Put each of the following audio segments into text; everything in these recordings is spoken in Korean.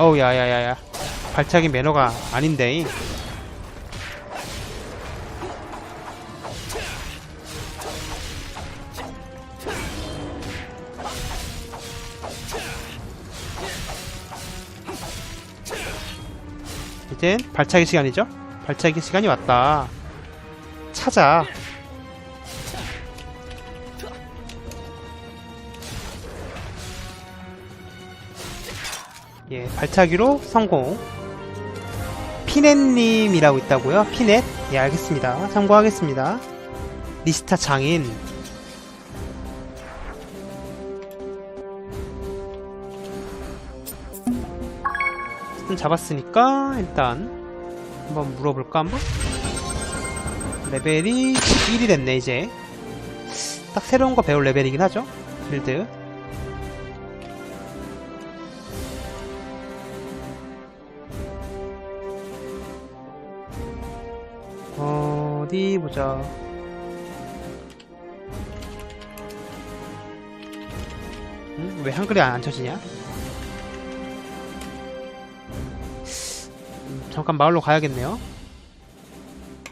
어우 야야야야. 발차기 매너가 아닌데. 이젠 발차기 시간이죠? 발차기 시간이 왔다. 찾아 발차기로 성공. 피넷님이라고 있다고요? 피넷? 예, 알겠습니다. 참고하겠습니다. 리스타 장인. 일단 잡았으니까 일단 한번 물어볼까 한번? 레벨이 1이 됐네 이제. 딱 새로운 거 배울 레벨이긴 하죠. 빌드. 어디 보자. 응? 왜 한글이 안 쳐지냐? 음, 잠깐 마을로 가야겠네요.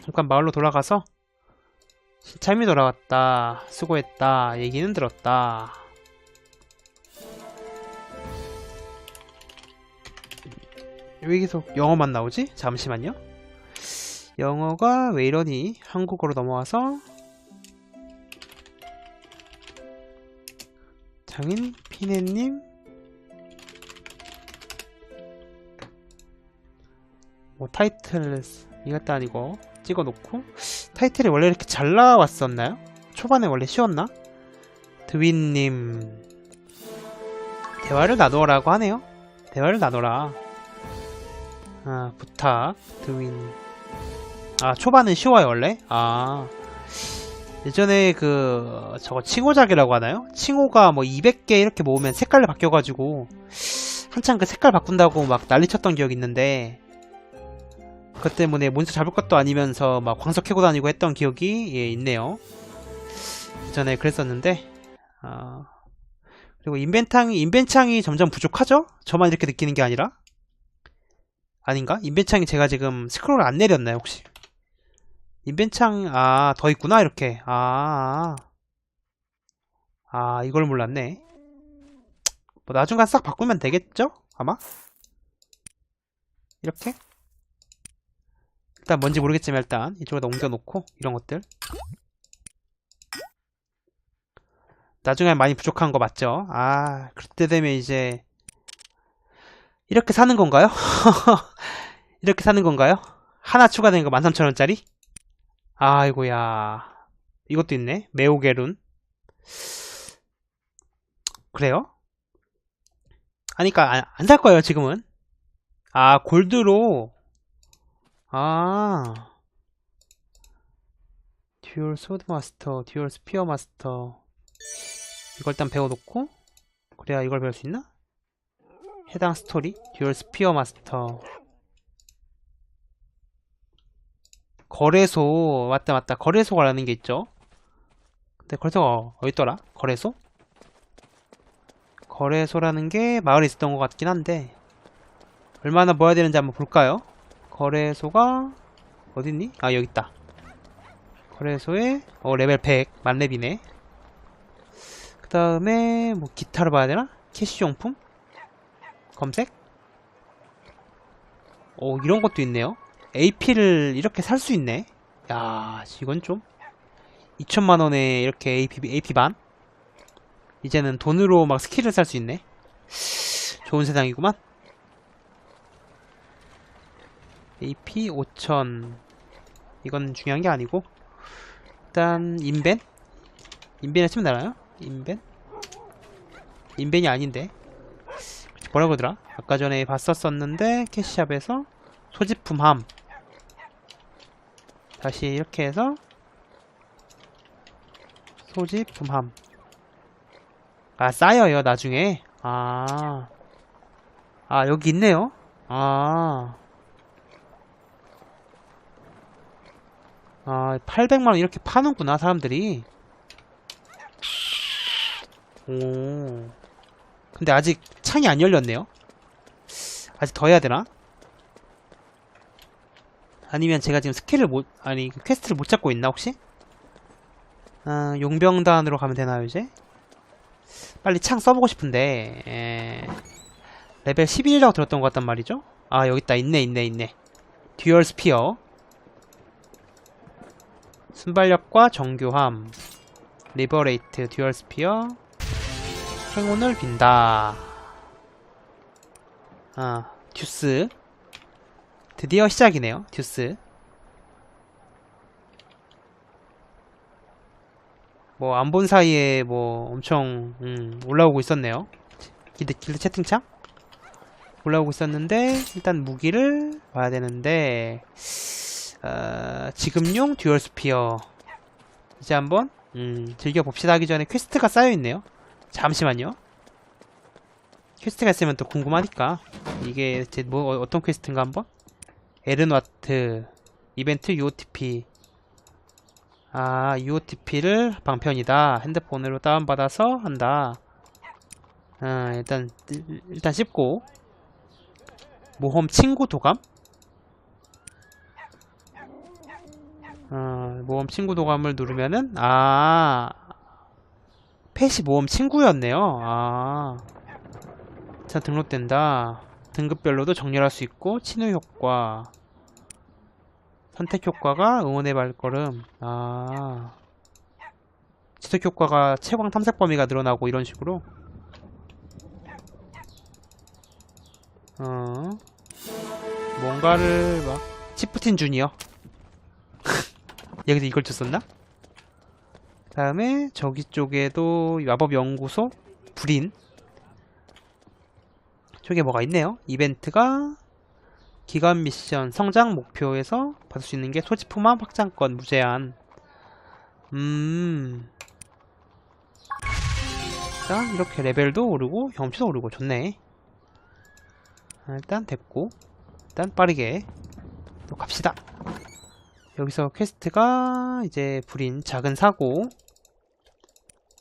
잠깐 마을로 돌아가서 참이 돌아왔다. 수고했다. 얘기는 들었다. 왜 계속 영어만 나오지? 잠시만요. 영어가 왜 이러니? 한국어로 넘어와서. 장인 피네님. 뭐 타이틀 이것도 아니고 찍어놓고. 타이틀이 원래 이렇게 잘 나왔었나요? 초반에 원래 쉬웠나? 드윈님. 대화를 나누어라고 하네요. 대화를 나눠라. 아 부탁 드윈 아 초반은 쉬워요 원래? 아 예전에 그 저거 칭호작이라고 하나요? 칭호가 뭐 200개 이렇게 모으면 색깔이 바뀌어가지고 한창 그 색깔 바꾼다고 막 난리쳤던 기억이 있는데 그것 때문에 몬스터 잡을 것도 아니면서 막 광석 캐고 다니고 했던 기억이 예, 있네요 예전에 그랬었는데 아 그리고 인벤창이 인벤창이 점점 부족하죠? 저만 이렇게 느끼는 게 아니라 아닌가? 인벤창이 제가 지금 스크롤을 안 내렸나요 혹시? 인벤창 아 더 있구나 이렇게. 아, 아. 이걸 몰랐네. 뭐 나중에 싹 바꾸면 되겠죠? 아마? 이렇게? 일단 뭔지 모르겠지만 일단 이쪽에다 옮겨놓고 이런 것들. 나중에 많이 부족한 거 맞죠? 아 그때 되면 이제 이렇게 사는 건가요? 이렇게 사는 건가요? 하나 추가된 거 13,000원짜리 아이고야. 이것도 있네. 매오게룬. 그래요? 아니까 안 살 거예요, 지금은. 아, 골드로. 아. 듀얼 소드 마스터, 듀얼 스피어 마스터. 이걸 일단 배워놓고. 그래야 이걸 배울 수 있나? 해당 스토리, 듀얼 스피어 마스터. 거래소 맞다 맞다 거래소라는 게 있죠 근데 거래소가 어딨더라 거래소? 거래소라는 게 마을에 있었던 것 같긴 한데 얼마나 모아야 되는지 한번 볼까요? 거래소가 어딨니? 아 여기 있다 거래소에 어 레벨 100 만렙이네 그 다음에 뭐 기타를 봐야 되나? 캐시용품? 검색? 오 이런 것도 있네요 AP를 이렇게 살 수 있네. 야, 이건 좀 2천만 원에 이렇게 AP AP 반. 이제는 돈으로 막 스킬을 살 수 있네. 좋은 세상이구만. AP 5천. 이건 중요한 게 아니고 일단 인벤? 인벤에 치면 되나요? 인벤? 인벤이 아닌데. 뭐라고 하더라? 아까 전에 봤었었는데 캐시샵에서 소지품 함 다시 이렇게 해서 소지품함. 아 쌓여요 나중에. 아, 아 여기 있네요. 아, 아 800만원 이렇게 파는구나 사람들이. 오. 근데 아직 창이 안 열렸네요. 아직 더 해야 되나? 아니면 제가 지금 스킬을 못, 아니, 그 퀘스트를 못 잡고 있나, 혹시? 아, 용병단으로 가면 되나요, 이제? 빨리 창 써보고 싶은데, 에... 레벨 11이라고 들었던 것 같단 말이죠? 아, 여기 있다. 있네, 있네, 있네. 듀얼 스피어. 순발력과 정교함. 리버레이트, 듀얼 스피어. 행운을 빈다. 아, 듀스. 드디어 시작이네요, 듀스. 뭐, 안 본 사이에 뭐, 엄청, 음, 올라오고 있었네요. 길드, 길드 채팅창? 올라오고 있었는데, 일단 무기를 봐야 되는데, 어, 지금용 듀얼 스피어. 이제 한번, 음, 즐겨봅시다 하기 전에 퀘스트가 쌓여있네요. 잠시만요. 퀘스트가 있으면 또 궁금하니까. 이게 제 뭐, 어- 어떤 퀘스트인가 한번? 에른와트, 이벤트 UOTP. 아, UOTP를 방편이다. 핸드폰으로 다운받아서 한다. 아, 일단, 일- 일단 씹고. 모험 친구 도감? 어, 모험 친구 도감을 누르면은, 아, 펫이 모험 친구였네요. 아. 자, 등록된다. 등급별로도 정렬할 수 있고, 친우 효과. 선택 효과가 응원의 발걸음. 아. 지속 효과가 채광 탐색 범위가 늘어나고 이런 식으로. 어. 뭔가를 막 치프틴 주니어. 여기서 이걸 줬었나? 다음에 저기 쪽에도 마법 연구소 불인 쪽에 뭐가 있네요. 이벤트가 기간 미션 성장 목표에서 받을 수 있는 게 소지품함 확장권 무제한. 음. 일단 이렇게 레벨도 오르고 경험치도 오르고 좋네. 아, 일단 됐고 일단 빠르게 또 갑시다. 여기서 퀘스트가 이제 불인 작은 사고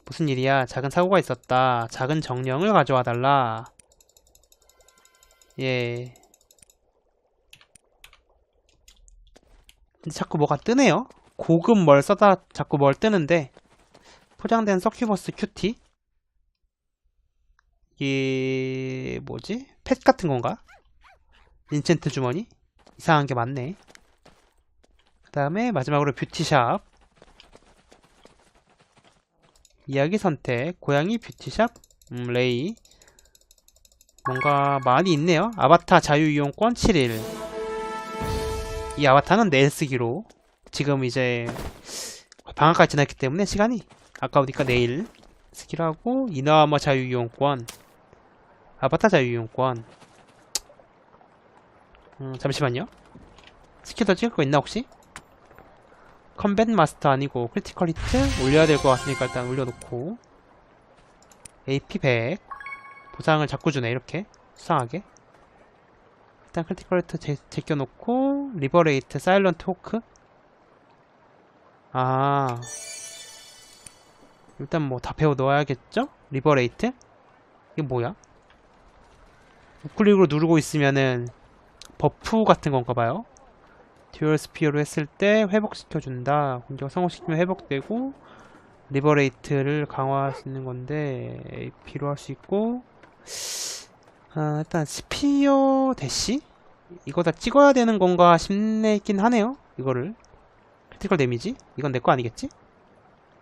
무슨 일이야 작은 사고가 있었다 작은 정령을 가져와 달라 예. 근데 자꾸 뭐가 뜨네요. 고급 뭘 써다 자꾸 뭘 뜨는데. 포장된 서큐버스 큐티? 이게 뭐지? 펫 같은 건가? 인챈트 주머니? 이상한 게 많네. 그 다음에 마지막으로 뷰티샵. 이야기 선택. 고양이 뷰티샵. 음, 레이 뭔가 많이 있네요. 아바타 자유이용권 7일. 이 아바타는 내일 쓰기로 지금 이제 방학까지 지났기 때문에 시간이 아까우니까 내일 쓰기로 하고 이나와마 자유이용권 아바타 자유이용권. 음, 잠시만요. 스킬 더 찍을 거 있나 혹시? 컴뱃 마스터 아니고 크리티컬 히트 올려야 될 것 같으니까 일단 올려놓고. AP 100 보상을 자꾸 주네 이렇게 수상하게 일단 크리티컬 제, 제껴놓고 리버레이트 사일런트 호크 아 일단 뭐 다 배워 넣어야겠죠? 리버레이트 이게 뭐야? 우클릭으로 누르고 있으면은 버프 같은 건가 봐요 듀얼 스피어로 했을 때 회복시켜준다. 공격 성공시키면 회복되고 리버레이트를 강화할 수 있는 건데 AP로 할 수 있고 아, 일단 스피어 대시? 이거 다 찍어야 되는 건가 싶긴 하네요. 이거를 크리티컬 데미지? 이건 내 거 아니겠지?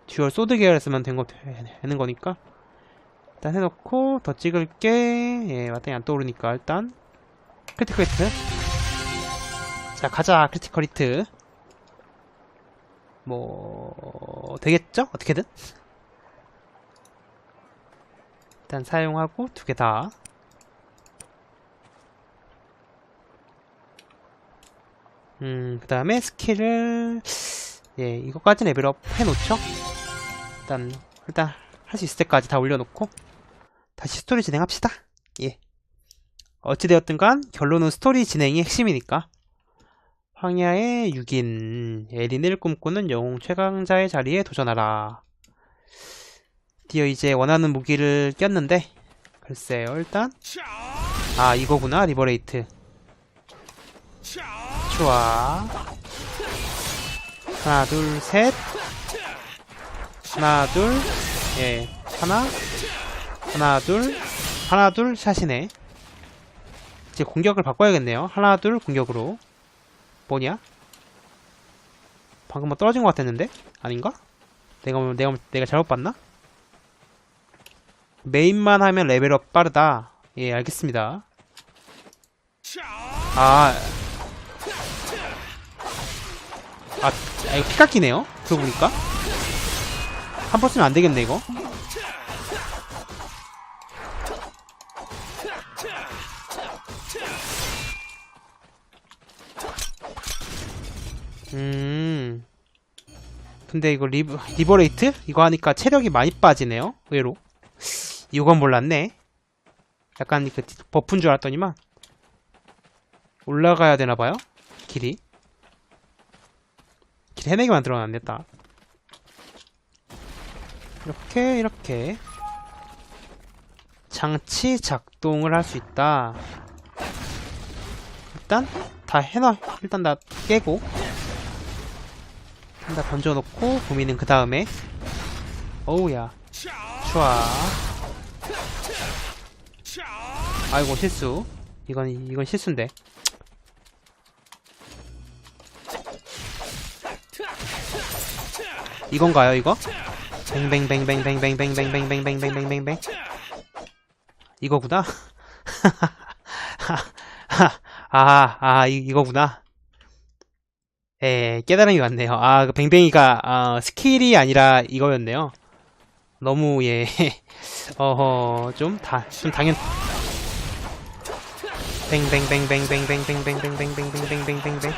듀얼 소드 계열에서만 된 거 되는 거니까 일단 해놓고 더 찍을게 예, 마땅히 안 떠오르니까 일단 크리티컬 히트 자 가자 크리티컬 히트 뭐 되겠죠? 어떻게든 일단 사용하고 두 개 다 음, 그 다음에 스킬을 예, 이거까지 레벨업 해놓죠? 일단 일단 할 수 있을 때까지 다 올려놓고 다시 스토리 진행합시다 예 어찌되었든 간 결론은 스토리 진행이 핵심이니까 황야의 6인 에린을 꿈꾸는 영웅 최강자의 자리에 도전하라. 드디어 이제 원하는 무기를 꼈는데 글쎄요 일단. 아 이거구나 리버레이트. 좋아. 하나 둘 셋. 하나 둘예 하나. 하나 둘 하나 둘 샷이네. 이제 공격을 바꿔야겠네요. 하나 둘 공격으로. 뭐냐? 방금 뭐 떨어진 것 같았는데? 아닌가? 내가 뭐- 내가 내가 잘못 봤나 메인만 하면 레벨업 빠르다 예 알겠습니다 아 아, 아, 이거 피 깎이네요? 그러고 보니까. 한 번 쓰면 안 되겠네, 이거. 음. 근데 이거 리버, 리버레이트? 이거 하니까 체력이 많이 빠지네요? 의외로. 이건 몰랐네. 약간 그 버프인 줄 알았더니만. 올라가야 되나봐요? 길이. 길 헤매게 만들어놨네, 딱. 이렇게, 이렇게. 장치 작동을 할 수 있다. 일단, 다 해놔. 일단 다 깨고. 일단 다 던져놓고, 고민은 그 다음에. 어우야. 좋아. 아이고, 실수. 이건, 이건 실수인데. 이건가요, 이거? 뱅뱅뱅뱅뱅뱅뱅뱅뱅뱅뱅뱅뱅뱅뱅 이거구나. 아, 아, 이, 이거구나. 예, 깨달음이 왔네요. 아, 그 뱅뱅이가 아, 스킬이 아니라 이거였네요. 너무 예, 어허, 좀 다, 좀 당연. 뱅뱅뱅뱅뱅뱅뱅뱅뱅뱅뱅뱅뱅뱅뱅뱅뱅.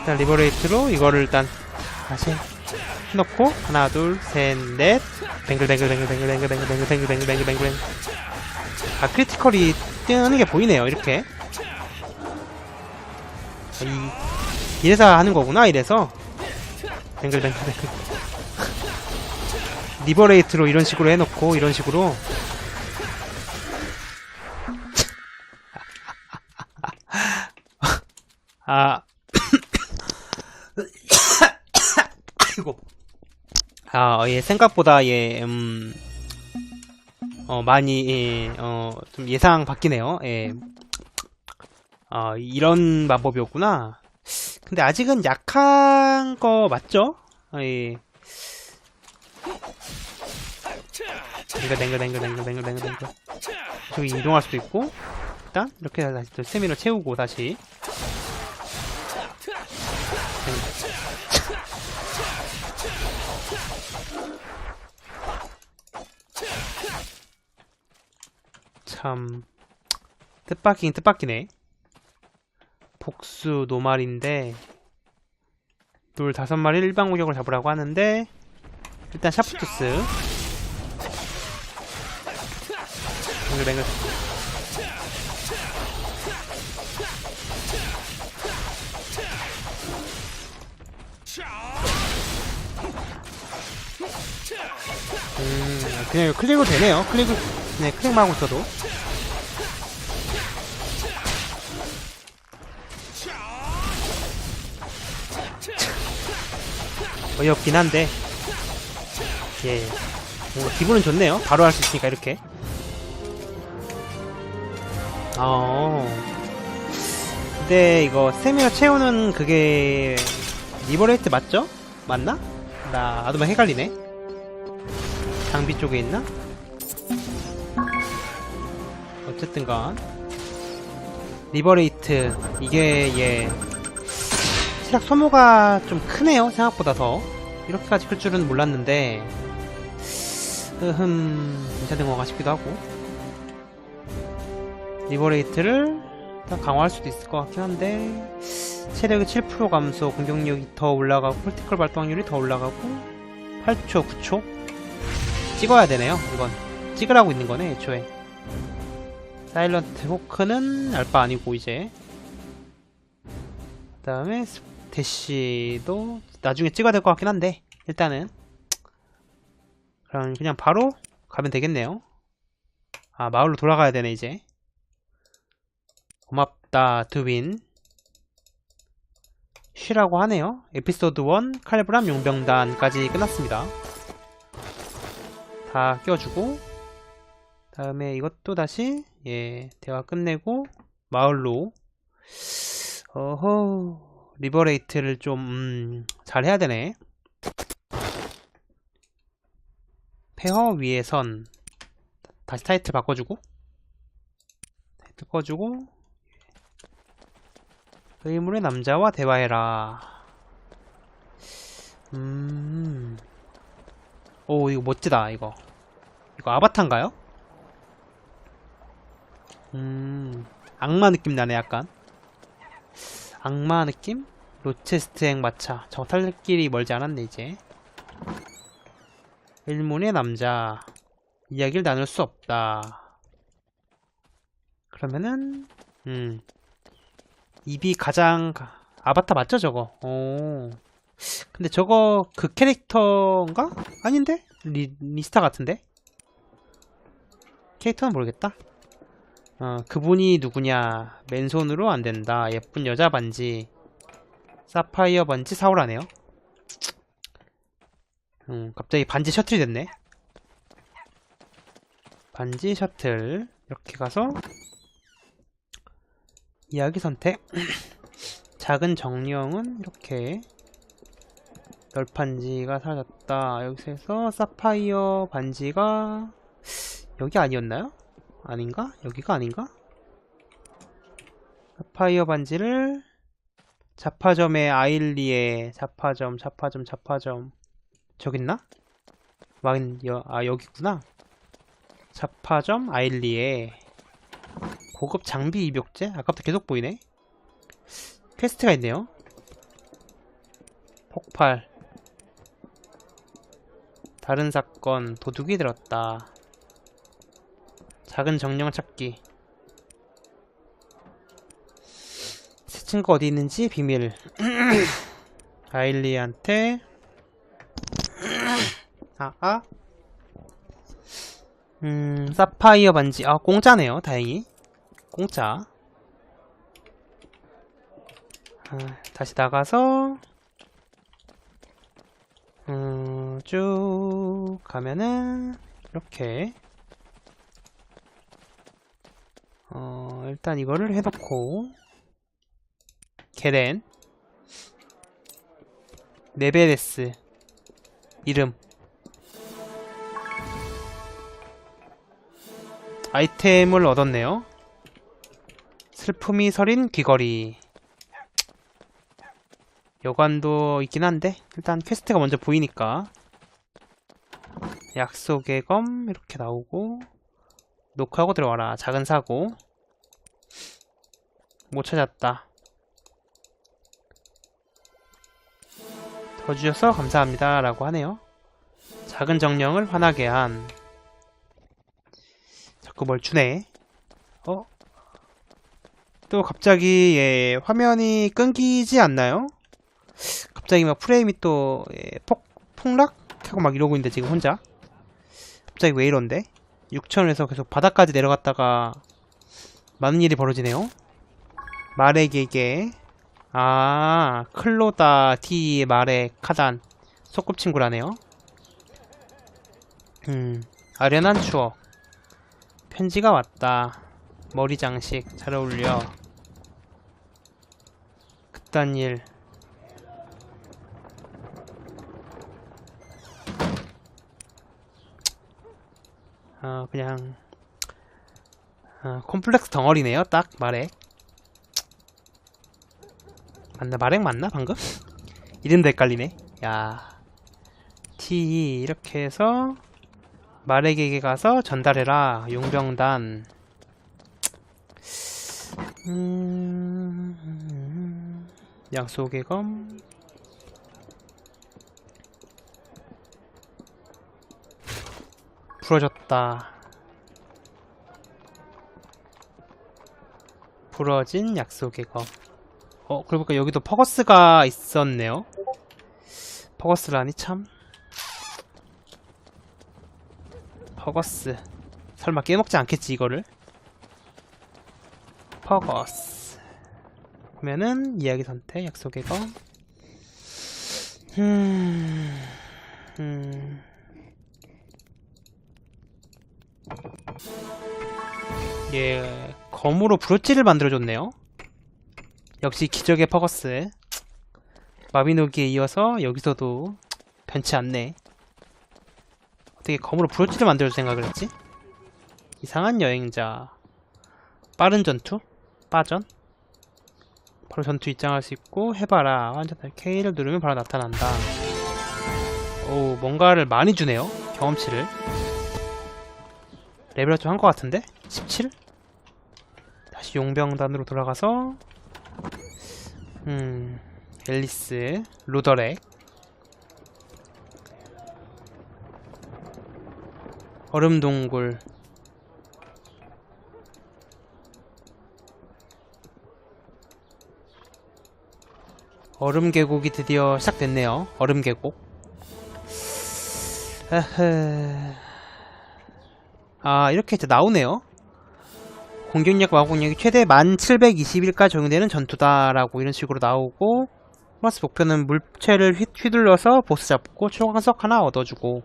일단 리버레이트로 이거를 일단 다시 해놓고 하나 둘셋넷 뱅글뱅글뱅글뱅글뱅글뱅글뱅글뱅글뱅글뱅글 아 크리티컬이 뜨는 게 보이네요 이렇게 아, 이, 이래서 하는 거구나 이래서 뱅글뱅글뱅글 리버레이트로 이런 식으로 해놓고 이런 식으로 아 아이고. 아, 예, 생각보다, 예, 음, 어, 많이, 예, 어, 좀 예상 바뀌네요. 예. 아, 이런 방법이었구나. 근데 아직은 약한 거 맞죠? 아, 예. 뱅글뱅글뱅글뱅글뱅글뱅글뱅글. 저기 이동할 수도 있고, 일단, 이렇게 다시 또 세미를 채우고, 다시. 참 뜻밖이긴 뜻밖이네 복수 노말인데 돌 다섯 마리 일반 공격을 잡으라고 하는데 일단 샤프투스. 뱅글뱅글. 음 그냥 클릭으로 되네요. 클릭을 네 클릭만 하고 있어도 어이없긴 한데. 예. 뭐, 기분은 좋네요. 바로 할 수 있으니까 이렇게. 어. 근데 이거 스태미나 채우는 그게 리버레이트 맞죠? 맞나? 나 아도만 헷갈리네. 장비 쪽에 있나? 어쨌든간. 리버레이트. 이게 예. 체력 소모가 좀 크네요 생각보다 더 이렇게까지 클 줄은 몰랐는데 으흠 괜찮은 건가 싶기도 하고. 리버레이트를 더 강화할 수도 있을 것 같긴 한데 체력이 7% 감소 공격력이 더 올라가고 폴티컬 발동 확률이 더 올라가고 8초 9초? 찍어야 되네요 이건. 찍으라고 있는 거네 애초에. 사일런트 호크는 알바 아니고 이제. 그 다음에 대시도 나중에 찍어야 될 것 같긴 한데 일단은. 그럼 그냥 바로 가면 되겠네요. 아 마을로 돌아가야 되네 이제. 고맙다 드윈. 쉬라고 하네요. 에피소드 1 칼브람 용병단까지 끝났습니다. 다 껴주고 다음에 이것도 다시 예 대화 끝내고 마을로. 어허 리버레이트를 좀 음, 잘 해야 되네. 폐허 위에 선. 다시 타이틀 바꿔주고. 타이틀 꺼주고. 의문의 남자와 대화해라. 음. 오 이거 멋지다 이거. 이거 아바타인가요? 음. 악마 느낌 나네 약간. 악마 느낌? 로체스트행 마차. 저탈 길이 멀지 않았네 이제. 일문의 남자. 이야기를 나눌 수 없다. 그러면은 음. 입이 가장 가- 아바타 맞죠 저거? 오. 근데 저거 그 캐릭터인가? 아닌데? 리, 리스타 같은데? 캐릭터는 모르겠다. 어, 그분이 누구냐. 맨손으로 안된다. 예쁜 여자 반지 사파이어 반지 사오라네요 음, 갑자기 반지 셔틀이 됐네 반지 셔틀 이렇게 가서 이야기 선택 작은 정령은 이렇게 널판지가 사라졌다 여기서 사파이어 반지가 여기 아니었나요? 아닌가? 여기가 아닌가? 사파이어 반지를 자파점의 아일리에 자파점 자파점 자파점. 저기 있나? 와인 여, 아 여기구나. 자파점 아일리에. 고급 장비 입욕제? 아까부터 계속 보이네. 퀘스트가 있네요. 폭발. 다른 사건 도둑이 들었다. 작은 정령 찾기 친구 어디 있는지 비밀 아일리한테 아, 아. 음, 사파이어 반지. 아, 공짜네요. 다행히. 공짜. 아, 다시 나가서 음, 쭉 가면은 이렇게 어, 일단 이거를 해놓고 게렌. 네베데스. 이름. 아이템을 얻었네요. 슬픔이 서린 귀걸이. 여관도 있긴 한데 일단 퀘스트가 먼저 보이니까. 약속의 검 이렇게 나오고. 녹화하고 들어와라. 작은 사고. 못 찾았다 더 주셔서 감사합니다 라고 하네요. 작은 정령을 화나게 한. 자꾸 뭘 주네. 어? 또 갑자기 예, 화면이 끊기지 않나요? 갑자기 막 프레임이 또 예, 폭, 폭락 하고 막 이러고 있는데 지금 혼자? 갑자기 왜 이런데? 6천에서 계속 바닥까지 내려갔다가 많은 일이 벌어지네요. 계계 아 클로다 티 말의 카단. 소꿉친구라네요. 음 아련한 추억. 편지가 왔다. 머리 장식 잘 어울려. 그딴 일. 어, 그냥. 어, 콤플렉스 덩어리네요. 딱 말해. 맞나? 말액 맞나 방금? 이름도 헷갈리네. 야, T 이렇게 해서 말액에게 가서 전달해라. 용병단. 음, 약속의 검. 부러졌다. 부러진 약속의 검. 어, 그러고 보니까 여기도 퍼거스가 있었네요. 퍼거스라니 참. 퍼거스. 설마 깨먹지 않겠지, 이거를? 퍼거스. 그러면은, 이야기 선택, 약속의 검. 음, 음. 예, 검으로 브로치를 만들어줬네요. 역시 기적의 퍼거스. 마비노기에 이어서 여기서도 변치 않네. 어떻게 검으로 브로치를 만들어줄 생각을 했지? 이상한 여행자. 빠른 전투? 빠전? 바로 전투 입장할 수 있고 해봐라. 완전 K를 누르면 바로 나타난다. 오, 뭔가를 많이 주네요. 경험치를. 레벨업 좀 한 것 같은데? 17? 다시 용병단으로 돌아가서 음 앨리스 로더렉. 얼음 동굴. 얼음 계곡이 드디어 시작됐네요. 얼음 계곡. 아 이렇게 이제 나오네요 공격력 마공력이 최대 1721까지 적용되는 전투다라고 이런 식으로 나오고 플러스 목표는 물체를 휘, 휘둘러서 보스 잡고 초광석 하나 얻어주고.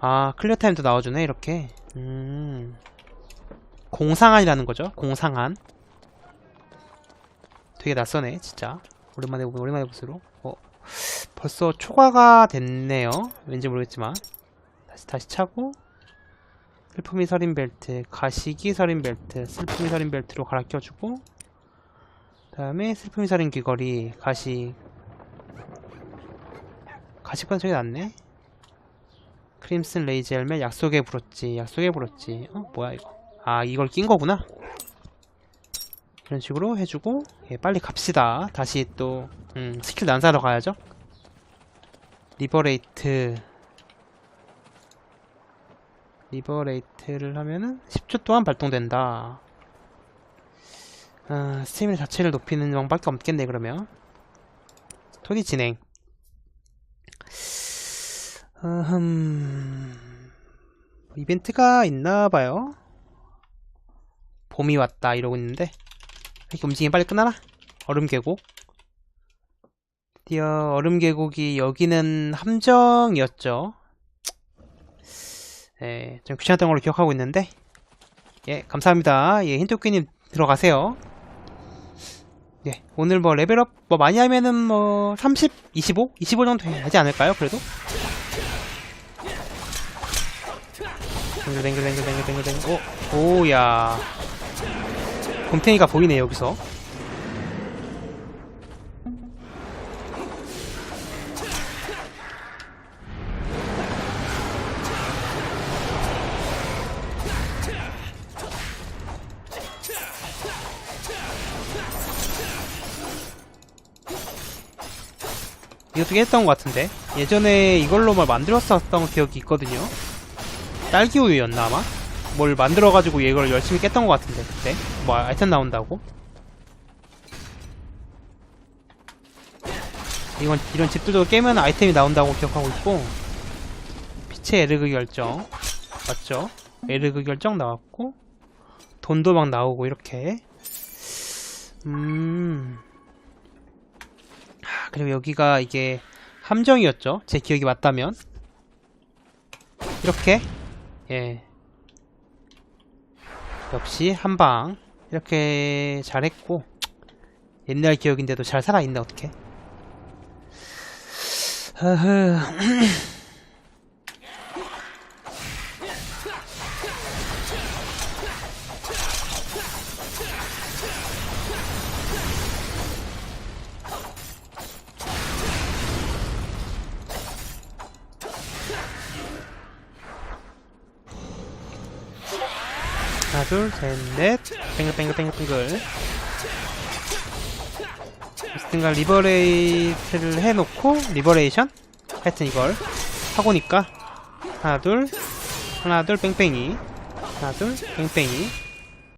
아 클리어 타임도 나와주네 이렇게. 음. 공상한이라는 거죠? 공상한. 되게 낯서네 진짜. 오랜만에 보면 오랜만에 보스로 어 벌써 초과가 됐네요. 왠지 모르겠지만. 다시 다시 차고 슬픔이 서린 벨트, 가시기 서린 벨트, 슬픔이 서린 벨트로 갈아 껴주고 다음에 슬픔이 서린 귀걸이, 가시 가시권 저기 낫네? 크림슨 레이지 헬멧, 약속의 브로치, 약속의 브로치 어? 뭐야 이거? 아 이걸 낀 거구나? 이런 식으로 해주고 예, 빨리 갑시다. 다시 또 음, 스킬 난사로 가야죠. 리버레이트 리버레이트를 하면은 10초 동안 발동된다. 아, 스태미나 자체를 높이는 방법밖에 없겠네 그러면. 토니 진행. 음... 이벤트가 있나봐요. 봄이 왔다 이러고 있는데 이렇게 움직이면 빨리 끝나나? 얼음 계곡. 드디어 얼음 계곡이 여기는 함정이었죠. 예, 좀 귀찮았던 걸로 기억하고 있는데 예, 감사합니다. 예, 힌토끼님 들어가세요. 예, 오늘 뭐 레벨업 뭐 많이 하면은 뭐 30, 25, 25 정도 되지 않을까요? 그래도 뱅글뱅글뱅글뱅글뱅글 오, 오야 곰탱이가 보이네 여기서 이것도 했던 것 같은데. 예전에 이걸로 뭘 만들었었던 기억이 있거든요. 딸기 우유였나 아마? 뭘 만들어가지고 이걸 열심히 깼던 것 같은데 그때? 뭐 아이템 나온다고? 이건 이런 집들도 깨면 아이템이 나온다고 기억하고 있고. 빛의 에르그 결정. 맞죠? 에르그 결정 나왔고. 돈도 막 나오고 이렇게. 음. 아, 그리고 여기가 이게 함정이었죠. 제 기억이 맞다면. 이렇게. 예. 역시 한방. 이렇게 잘했고. 옛날 기억인데도 잘 살아있네, 어떻게. 둘, 셋, 넷. 뱅글뱅글뱅글뱅글. 어쨌든간 리버레이트를 해놓고, 리버레이션? 하여튼 이걸 하고니까, 하나, 둘, 하나, 둘, 뺑뺑이. 하나, 둘, 뺑뺑이.